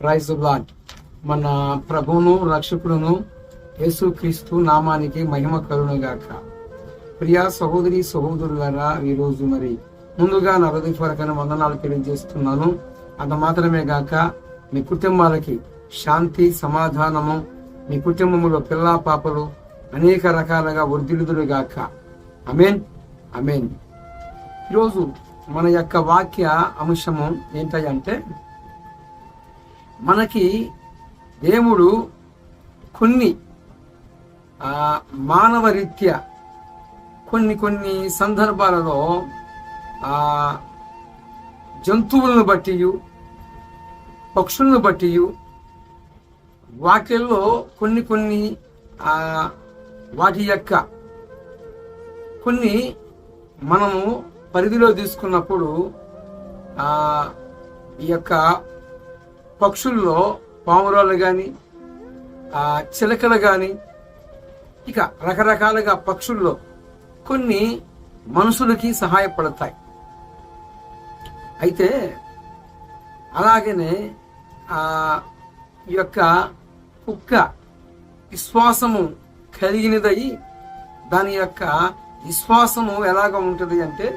Praise lord మన ప్రభువును రక్షకుడును యేసుక్రీస్తు నామానికి మహిమ కరుణగాక ప్రియా సహోదరి సహోదరులారా ఈరోజు మరి ముందుగా నా హృదయపూర్వకమైన వందనాలు తెలియజేస్తున్నాను. అంత మాత్రమే గాక మీ కుటుంబాలకి శాంతి సమాధానము మీ కుటుంబంలో పిల్లా పాపలు అనేక రకాలుగా వర్ధిల్లుదురు గాక. అమేన్ అమేన్ ఈరోజు మన యొక్క వాక్య అంశము ఏంటంటే మనకి దేవుడు కొన్ని మానవరీత్యా మానవ రీత్యా కొన్ని కొన్ని సందర్భాలలో జంతువులను బట్టి పక్షులను బట్టి వాటిల్లో కొన్ని కొన్ని వాటి యొక్క కొన్ని మనము పరిధిలో తీసుకున్నప్పుడు ఈ యొక్క పక్షుల్లో పామురాలు కానీ చిలకలు కానీ ఇక రకరకాలుగా పక్షుల్లో కొన్ని మనుషులకి సహాయపడతాయి. అయితే అలాగనే ఆ ఈ యొక్క కుక్క విశ్వాసము కలిగినదై దాని యొక్క విశ్వాసము ఎలాగ ఉంటుంది అంటే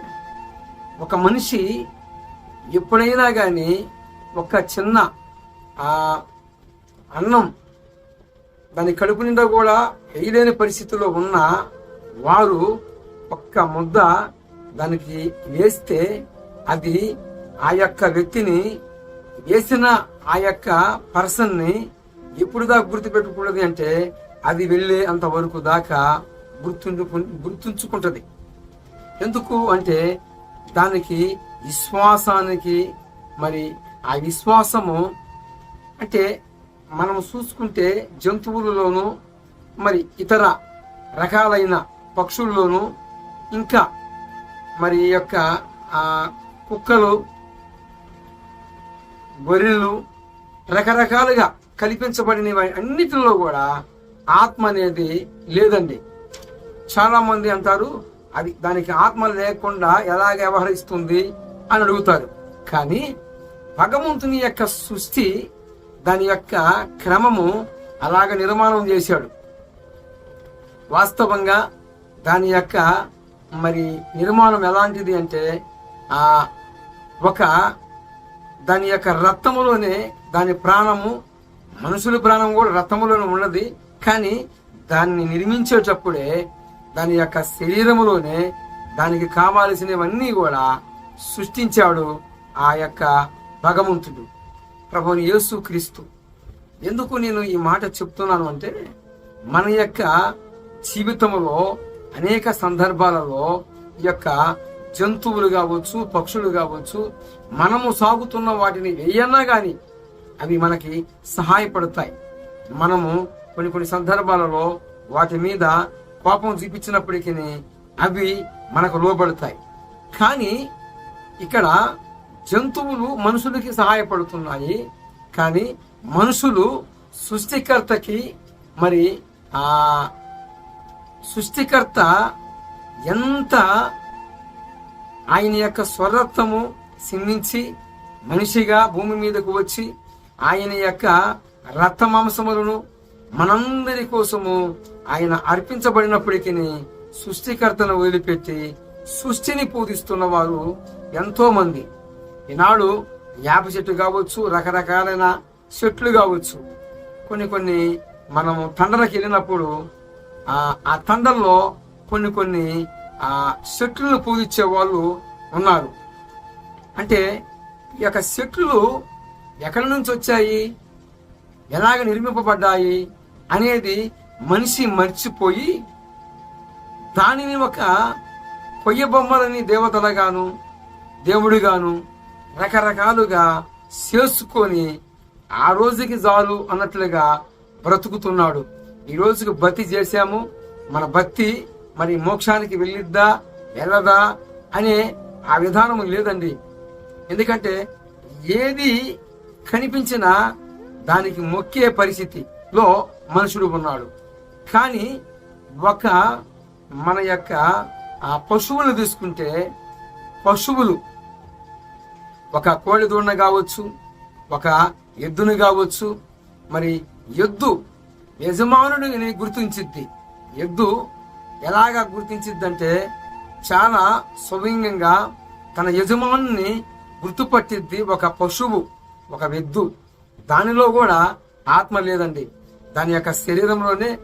ఒక మనిషి ఎప్పుడైనా కానీ ఒక చిన్న ఆ అన్నం దాని కడుపు నిండా కూడా వేయలేని పరిస్థితిలో ఉన్న వారు ఒక్క ముద్ద దానికి వేస్తే అది ఆ యొక్క వ్యక్తిని వేసిన ఆ యొక్క పర్సన్ని ఎప్పుడు దాకా గుర్తుపెట్టుకున్నది అంటే అది వెళ్ళే అంత వరకు దాకా గుర్తుండు గుర్తుంచుకుంటది. ఎందుకు అంటే దానికి విశ్వాసానికి మరి ఆ విశ్వాసము అంటే మనం చూసుకుంటే జంతువులలోను మరి ఇతర రకాలైన పక్షుల్లోనూ ఇంకా మరి యొక్క కుక్కలు గొర్రెలు రకరకాలుగా కల్పించబడినవి అన్నిటిలో కూడా ఆత్మ అనేది లేదండి. చాలామంది అంటారు అది దానికి ఆత్మ లేకుండా ఎలా వ్యవహరిస్తుంది అని అడుగుతారు. కానీ భగవంతుని యొక్క సృష్టి దాని యొక్క క్రమము అలాగ నిర్మాణం చేశాడు. వాస్తవంగా దాని యొక్క మరి నిర్మాణం ఎలాంటిది అంటే ఆ ఒక దాని యొక్క రక్తములోనే దాని ప్రాణము మనుషుల ప్రాణం కూడా రక్తములోనే ఉన్నది. కానీ దాన్ని నిర్మించేటప్పుడే దాని యొక్క శరీరములోనే దానికి కావాల్సినవన్నీ కూడా సృష్టించాడు ఆ యొక్క భగవంతుడు. ప్రభుని యేసు క్రీస్తు. ఎందుకు నేను ఈ మాట చెప్తున్నాను అంటే మన యొక్క జీవితంలో అనేక సందర్భాలలో ఈ యొక్క జంతువులు కావచ్చు పక్షులు కావచ్చు మనము సాగుతున్న వాటిని వేయన్నా గాని అవి మనకి సహాయపడతాయి. మనము కొన్ని కొన్ని సందర్భాలలో వాటి మీద కోపం చూపించినప్పటికీ అవి మనకు లోబడతాయి. కానీ ఇక్కడ జంతువులు మనుషులకి సహాయపడుతున్నాయి కానీ మనుషులు సృష్టికర్తకి మరి ఆ సృష్టికర్త ఎంత ఆయన యొక్క స్వరత్వము సిందించి మనిషిగా భూమి మీదకు వచ్చి ఆయన యొక్క రక్తమాంసములను మనందరి కోసము ఆయన అర్పించబడినప్పటికీ సృష్టికర్తను వదిలిపెట్టి సృష్టిని పూజిస్తున్న వారు ఎంతో మంది ఈనాడు యాప చెట్టు కావచ్చు రకరకాలైన చెట్లు కావచ్చు. కొన్ని కొన్ని మనము తండలకు వెళ్ళినప్పుడు ఆ తండల్లో కొన్ని కొన్ని ఆ చెట్లను పూజించే వాళ్ళు ఉన్నారు. అంటే ఈ యొక్క చెట్లు ఎక్కడి నుంచి వచ్చాయి? ఎలాగ నిర్మింపబడ్డాయి? అనేది మనిషి మర్చిపోయి దానిని ఒక కొయ్య బొమ్మలని దేవతలగాను దేవుడిగాను రకరకాలుగా చేసుకొని ఆ రోజుకి చాలు అన్నట్లుగా బ్రతుకుతున్నాడు. ఈ రోజుకి భక్తి చేశాము. మన భక్తి మరి మోక్షానికి వెళ్ళిద్దా వెళ్ళదా అనే ఆ విధానం లేదండి. ఎందుకంటే ఏది కనిపించినా దానికి మొక్కే పరిస్థితిలో మనుషుడు ఉన్నాడు. కానీ ఒక మన యొక్క ఆ పశువులు తీసుకుంటే పశువులు ఒక కోడి దూడను కావచ్చు ఒక ఎద్దును కావచ్చు మరి ఎద్దు యజమానుడిని గుర్తించిద్ది. ఎద్దు ఎలాగా గుర్తించిద్దంటే చాలా స్వయంగా తన యజమానుని గుర్తుపట్టిద్ది ఒక పశువు ఒక ఎద్దు. దానిలో కూడా ఆత్మ లేదండి. దాని యొక్క శరీరంలోనే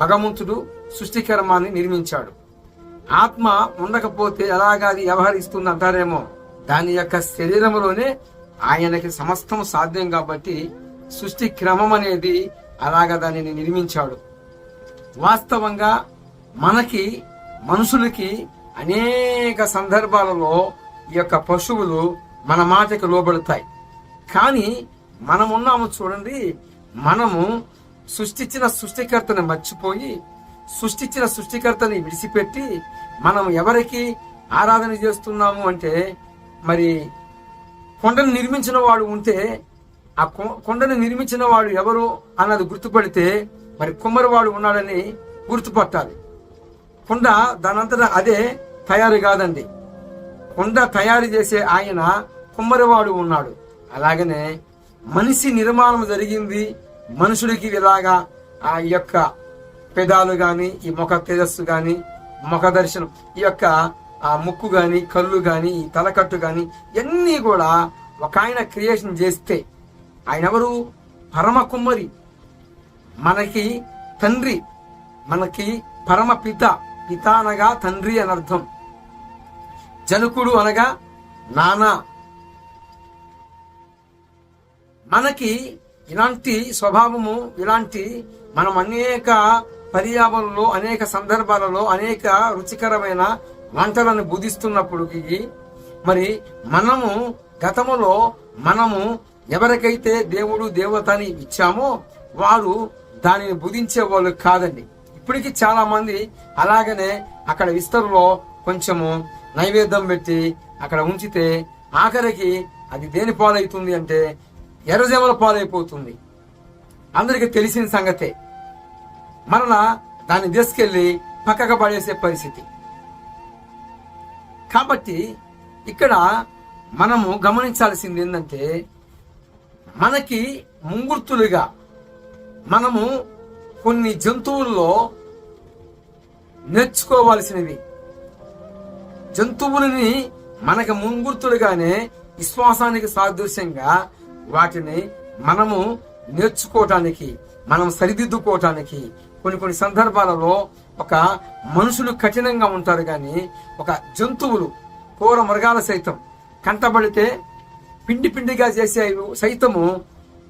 భగవంతుడు సృష్టికర్మాన్ని నిర్మించాడు. ఆత్మ ఉండకపోతే ఎలాగా అది వ్యవహరిస్తుంది అంటారేమో దాని యొక్క శరీరంలోనే ఆయనకి సమస్తం సాధ్యం కాబట్టి సృష్టి క్రమం అనేది అలాగా దానిని నిర్మించాడు. వాస్తవంగా మనకి మనుషులకి అనేక సందర్భాలలో ఈ యొక్క పశువులు మన మాటకి లోబడతాయి. కానీ మనం ఉన్నాము చూడండి మనము సృష్టించిన సృష్టికర్తని మర్చిపోయి సృష్టించిన సృష్టికర్తని విడిచిపెట్టి మనం ఎవరికి ఆరాధన చేస్తున్నాము అంటే మరి కొండను నిర్మించిన వాడు ఉంటే ఆ కొండను నిర్మించిన వాడు ఎవరు అన్నది గుర్తుపడితే మరి కుమ్మరివాడు ఉన్నాడని గుర్తుపట్టాలి. కొండ దానంతటా అదే తయారు కాదండి. కొండ తయారు చేసే ఆయన కుమ్మరివాడు ఉన్నాడు. అలాగనే మనిషి నిర్మాణం జరిగింది మనుషుడికి ఇలాగా ఆ యొక్క పెదాలు కానీ ఈ ముఖ తేజస్సు కానీ ముఖ దర్శనం ఈ యొక్క ఆ ముక్కు గాని కళ్ళు గాని తలకట్టు గాని ఇవన్నీ కూడా ఒక ఆయన క్రియేషన్ చేస్తే ఆయన ఎవరు పరమ కుమ్మరి. మనకి తండ్రి. మనకి పరమ పిత. పిత అనగా తండ్రి అని అర్థం. జనకుడు అనగా నానా. మనకి ఇలాంటి స్వభావము ఇలాంటి మనం అనేక పర్యావరణలో అనేక సందర్భాలలో అనేక రుచికరమైన వంటలను బుధిస్తున్నప్పటికీ మరి మనము గతములో మనము ఎవరికైతే దేవుడు దేవతని ఇచ్చామో వారు దానిని బుధించే వాళ్ళు కాదండి. ఇప్పటికీ చాలా మంది అలాగనే అక్కడ విస్తరులో కొంచెము నైవేద్యం పెట్టి అక్కడ ఉంచితే ఆఖరికి అది దేని పాలవుతుంది అంటే ఎర్రజేమల పాలైపోతుంది. అందరికి తెలిసిన సంగతే. మరలా దాన్ని తీసుకెళ్ళి పక్కకు పడేసే పరిస్థితి. కాబట్టి ఇక్కడ మనము గమనించాల్సింది ఏంటంటే మనకి ముంగుర్తులుగా మనము కొన్ని జంతువుల్లో నేర్చుకోవాల్సినవి. జంతువులని మనకు ముంగుర్తులుగానే విశ్వాసానికి సాదృశ్యంగా వాటిని మనము నేర్చుకోవటానికి మనం సరిదిద్దుకోవటానికి కొన్ని కొన్ని సందర్భాలలో ఒక మనుషులు కఠినంగా ఉంటారు కానీ ఒక జంతువులు కూర మృగాల సైతం కంటబడితే పిండి పిండిగా చేసే సైతము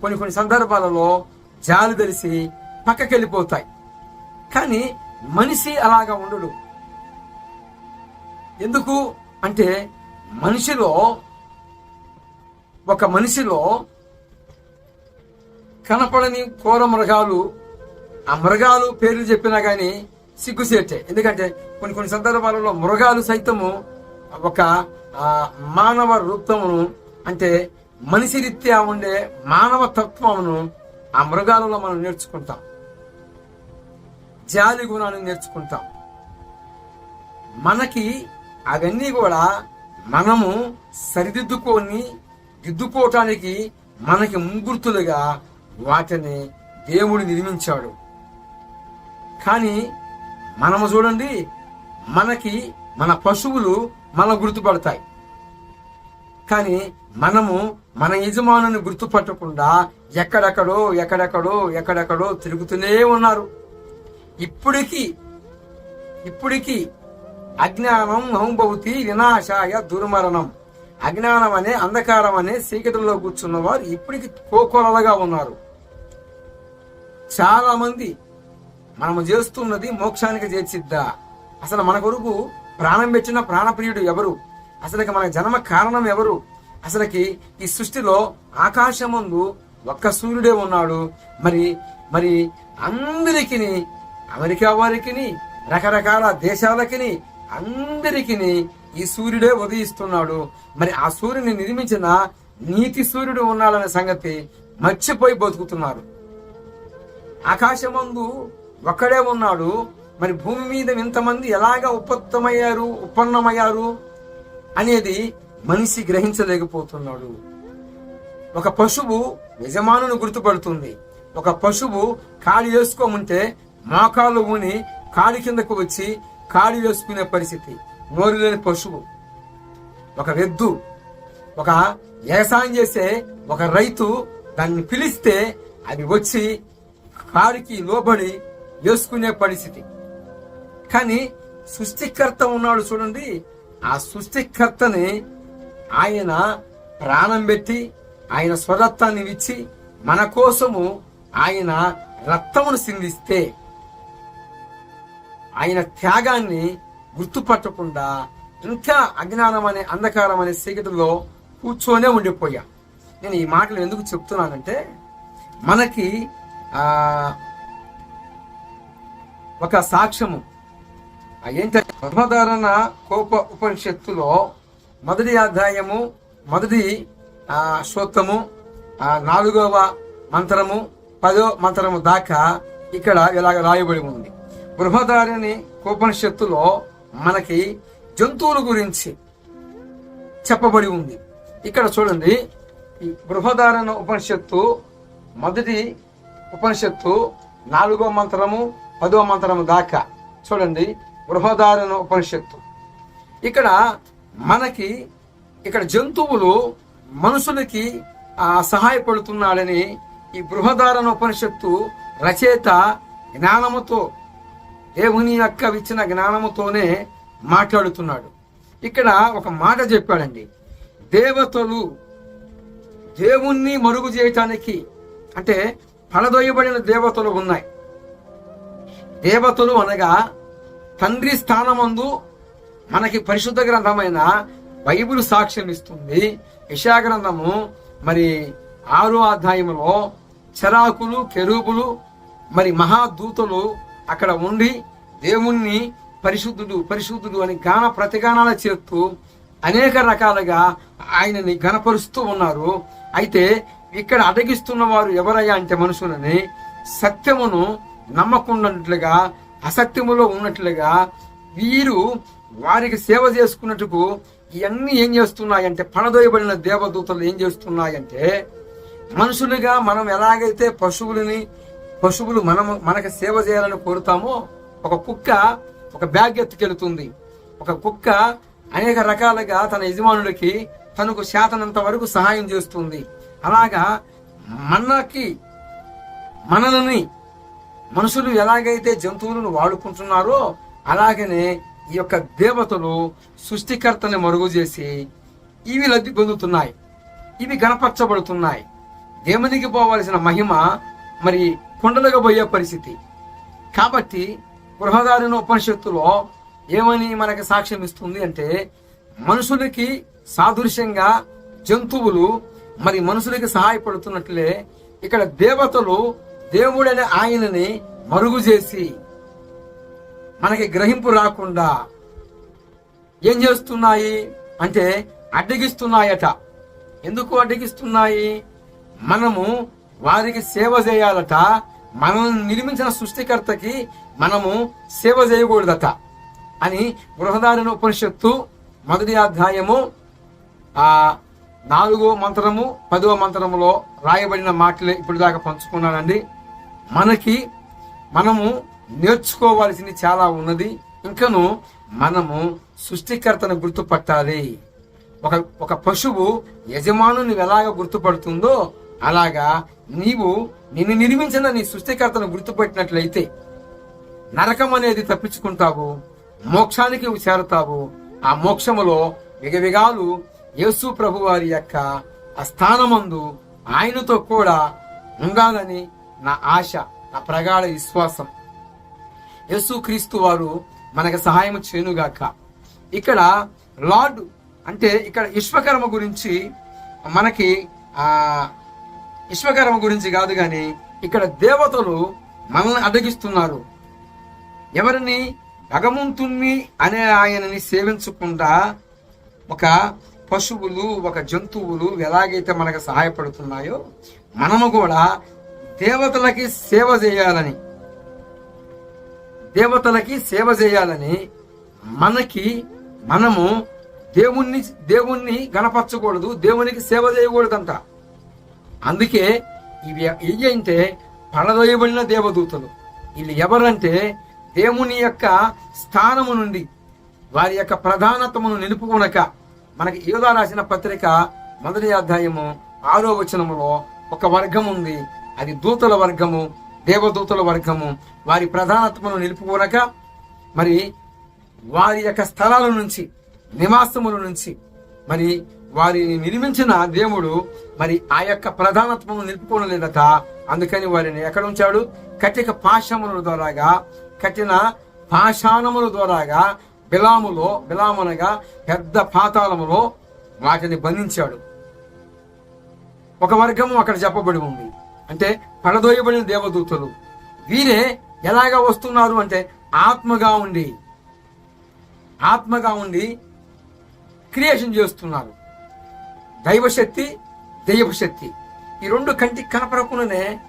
కొన్ని కొన్ని సందర్భాలలో జాలి తెలిసి పక్కకెళ్ళిపోతాయి. కానీ మనిషి అలాగా ఉండడు. ఎందుకు అంటే మనిషిలో ఒక మనిషిలో కనపడని కోర మృగాలు ఆ మృగాలు పేర్లు చెప్పినా కానీ సిగ్గుసేటే ఎందుకంటే కొన్ని కొన్ని సందర్భాలలో మృగాలు సైతము ఒక మానవ రూపమును అంటే మనిషి రీత్యా ఉండే మానవ తత్వమును ఆ మృగాలలో మనం నేర్చుకుంటాం. జాలి గుణాన్ని నేర్చుకుంటాం. మనకి అవన్నీ కూడా మనము సరిదిద్దుకొని దిద్దుకోవటానికి మనకి ముంగుర్తులుగా వాటిని దేవుడు నిర్మించాడు. కానీ మనము చూడండి మనకి మన పశువులు మన గుర్తుపడతాయి. కానీ మనము మన యజమానుని గుర్తుపట్టకుండా ఎక్కడెక్కడో ఎక్కడెక్కడో ఎక్కడెక్కడో తిరుగుతూనే ఉన్నారు. ఇప్పటికీ ఇప్పటికీ అజ్ఞానం నౌభవతి వినాశాయ దుర్మరణం. అజ్ఞానం అనే అంధకారం అనే చీకటిలో కూర్చున్న వారు ఇప్పటికి కోకొలలుగా ఉన్నారు. చాలా మంది మనము చేస్తున్నది మోక్షానికి చేర్చిద్దా అసలు మన కొరకు ప్రాణం పెట్టిన ప్రాణప్రియుడు ఎవరు? అసలుకి మన జన్మ కారణం ఎవరు? అసలుకి ఈ సృష్టిలో ఆకాశమందు ఒక్క సూర్యుడే ఉన్నాడు. మరి మరి అందరికీ అమెరికా వారికి రకరకాల దేశాలకి అందరికీ ఈ సూర్యుడే ఉదయిస్తున్నాడు. మరి ఆ సూర్యుని నిర్మించిన నీతి సూర్యుడు ఉన్నాడనే సంగతి మర్చిపోయి బతుకుతున్నారు. ఆకాశమందు ఒక్కడే ఉన్నాడు. మరి భూమి మీద ఇంతమంది ఎలాగ ఉపత్తమయ్యారు ఉత్పన్నమయ్యారు అనేది మనిషి గ్రహించలేకపోతున్నాడు. ఒక పశువు యజమానుని గుర్తుపడుతుంది. ఒక పశువు కాడి వేసుకోముంటే మోకాలు ఊని కాడి కిందకు వచ్చి కాడి వేసుకునే పరిస్థితి. నోరు లేని పశువు. ఒక వెద్దు ఒక వ్యవసాయం చేసే ఒక రైతు దాన్ని పిలిస్తే అది వచ్చి కాడికి లోబడి వేసుకునే పరిస్థితి. కానీ సృష్టికర్త ఉన్నాడు చూడండి. ఆ సృష్టికర్తని ఆయన ప్రాణం పెట్టి ఆయన స్వరత్వాన్ని ఇచ్చి మన కోసము ఆయన రక్తమును సిందిస్తే ఆయన త్యాగాన్ని గుర్తుపట్టకుండా ఇంకా అజ్ఞానం అనే అంధకారం అనే చీకటిలో కూర్చొనే ఉండిపోయా. నేను ఈ మాటలు ఎందుకు చెప్తున్నానంటే మనకి ఒక సాక్ష్యము. ఏంటంటే గర్భధారణ కోప ఉపనిషత్తులో మొదటి అధ్యాయము మొదటి ఆ శ్లోకము ఆ నాలుగవ మంత్రము పదో మంత్రము దాకా ఇక్కడ ఇలాగ రాయబడి ఉంది. బృహదారిని కోపనిషత్తులో మనకి జంతువుల గురించి చెప్పబడి ఉంది. ఇక్కడ చూడండి ఈ బృహదారణ ఉపనిషత్తు మొదటి ఉపనిషత్తు నాలుగో మంత్రము పదో మంత్రము దాకా. చూడండి బృహదారణ ఉపనిషత్తు. ఇక్కడ మనకి ఇక్కడ జంతువులు మనుషులకి సహాయపడుతున్నాడని ఈ బృహదారణ ఉపనిషత్తు రచయిత జ్ఞానముతో దేవుని యొక్క ఇచ్చిన జ్ఞానముతోనే మాట్లాడుతున్నాడు. ఇక్కడ ఒక మాట చెప్పాడండి. దేవతలు దేవుణ్ణి మరుగు చేయటానికి అంటే పడదొయ్యబడిన దేవతలు ఉన్నాయి. దేవతలు అనగా తండ్రి స్థానమందు మనకి పరిశుద్ధ గ్రంథమైన బైబిల్ సాక్ష్యం ఇస్తుంది. యశా గ్రంథము మరి ఆరో అధ్యాయంలో చరాకులు కెరూపులు మరి మహాదూతలు అక్కడ ఉండి దేవుణ్ణి పరిశుద్ధుడు పరిశుద్ధుడు అని గాన ప్రతిగానాలు చేస్తూ అనేక రకాలుగా ఆయనని గణపరుస్తూ ఉన్నారు. అయితే ఇక్కడ అడగిస్తున్న వారు ఎవరయ్యా అంటే మనుషులని సత్యమును నమ్మకుండా అసత్యములో ఉన్నట్లుగా వీరు వారికి సేవ చేసుకున్నట్టుకు ఇవన్నీ ఏం చేస్తున్నాయంటే పణదోయబడిన దేవదూతలు ఏం చేస్తున్నాయంటే మనుషులుగా మనం ఎలాగైతే పశువులని పశువులు మనము మనకు సేవ చేయాలని కోరుతామో ఒక కుక్క ఒక బ్యాగ్ ఎత్తుకెళ్తుంది. ఒక కుక్క అనేక రకాలుగా తన యజమానుడికి తనకు శాతనంత వరకు సహాయం చేస్తుంది. అలాగా మనకి మనల్ని మనుషులు ఎలాగైతే జంతువులను వాడుకుంటున్నారో అలాగనే ఈ యొక్క దేవతలు సృష్టికర్తని మరుగు చేసి ఇవి లబ్ధి పొందుతున్నాయి. ఇవి గణపరచబడుతున్నాయి. దేవునికి పోవలసిన మహిమ మరి కొండలుగా పోయే పరిస్థితి. కాబట్టి గృహదారిన ఉపనిషత్తులో ఏమని మనకి సాక్ష్యం ఇస్తుంది అంటే మనుషులకి సాదృశ్యంగా జంతువులు మరి మనుషులకి సహాయపడుతున్నట్లే ఇక్కడ దేవతలు దేవుడనే ఆయనని మరుగు చేసి మనకి గ్రహింపు రాకుండా ఏం చేస్తున్నాయి అంటే అడ్డగిస్తున్నాయట. ఎందుకు అడ్డగిస్తున్నాయి? మనము వారికి సేవ చేయాలట. మనల్ని నిర్మించిన సృష్టికర్తకి మనము సేవ చేయకూడదట అని గృహదారిన ఉపనిషత్తు మొదటి అధ్యాయము ఆ నాలుగో మంత్రము పదవ మంత్రములో రాయబడిన మాటలే ఇప్పుడు దాకా పంచుకున్నానండి. మనకి మనము నేర్చుకోవాల్సింది చాలా ఉన్నది. ఇంకను మనము సృష్టికర్తను గుర్తుపట్టాలి. ఒక ఒక పశువు యజమానుని ఎలాగ గుర్తుపడుతుందో అలాగా నీవు నిన్ను నిర్మించిన నీ సృష్టికర్తను గుర్తుపట్టినట్లయితే నరకం అనేది తప్పించుకుంటావు మోక్షానికి చేరతావు. ఆ మోక్షములో విగవిగాలు యేసు ప్రభు వారి యొక్క ఆ స్థానమందు ఆయనతో కూడా ఉండాలని నా ఆశ నా ప్రగాఢ విశ్వాసం. యేసుక్రీస్తు వారు మనకు సహాయం చేయునుగాక. ఇక్కడ లార్డ్ అంటే ఇక్కడ విశ్వకర్మ గురించి మనకి విశ్వకర్మ గురించి కాదు కానీ ఇక్కడ దేవతలు మనల్ని అడ్డగిస్తున్నారు. ఎవరిని? భగవంతుణ్ణి అనే ఆయనని సేవించకుండా ఒక పశువులు ఒక జంతువులు ఎలాగైతే మనకు సహాయపడుతున్నాయో మనము కూడా దేవతలకి సేవ చేయాలని దేవతలకి సేవ చేయాలని మనకి మనము దేవుణ్ణి దేవుణ్ణి గణపరచకూడదు దేవునికి సేవ చేయకూడదంట. అందుకే ఇవి ఇవి అంటే పడదోయబడిన దేవదూతలు. వీళ్ళు ఎవరంటే దేవుని యొక్క స్థానము నుండి వారి యొక్క ప్రధానత్వమును నిలుపుకొనక మనకి యోధా రాసిన పత్రిక మొదటి అధ్యాయము ఆరో వచనములో ఒక వర్గం ఉంది. అది దూతల వర్గము దేవదూతల వర్గము. వారి ప్రధానత్వం నిలుపుకోనక మరి వారి యొక్క స్థలాల నుంచి నివాసముల నుంచి మరి వారిని నిర్మించిన దేవుడు మరి ఆ యొక్క ప్రధానత్వము నిలుపుకోనలేదట. అందుకని వారిని ఎక్కడ ఉంచాడు? కటిక పాశముల ద్వారాగా కఠిన పాషాణముల ద్వారాగా బిలాములో బిలామునగా పెద్ద పాతాళములో వాటిని బంధించాడు. ఒక వర్గము అక్కడ చెప్పబడి ఉంది. అంటే పడదోయబడిన దేవదూతలు. వీరే ఎలాగ వస్తున్నారు అంటే ఆత్మగా ఉండి ఆత్మగా ఉండి క్రియేషన్ చేస్తున్నారు. దైవశక్తి దైవ శక్తి ఈ రెండు కంటికి కనపడకుండానే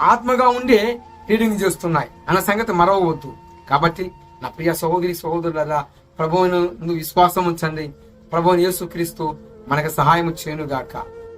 ఆత్మగా ఉండే రీడింగ్ చేస్తున్నాయి. అన్న సంగతి మరవవద్దు. కాబట్టి నా ప్రియ సహోదరి సహోదరులరా ప్రభువును విశ్వాసం ఉంచండి. ప్రభువుని యేసుక్రీస్తు మనకు సహాయం చేయనుగాక.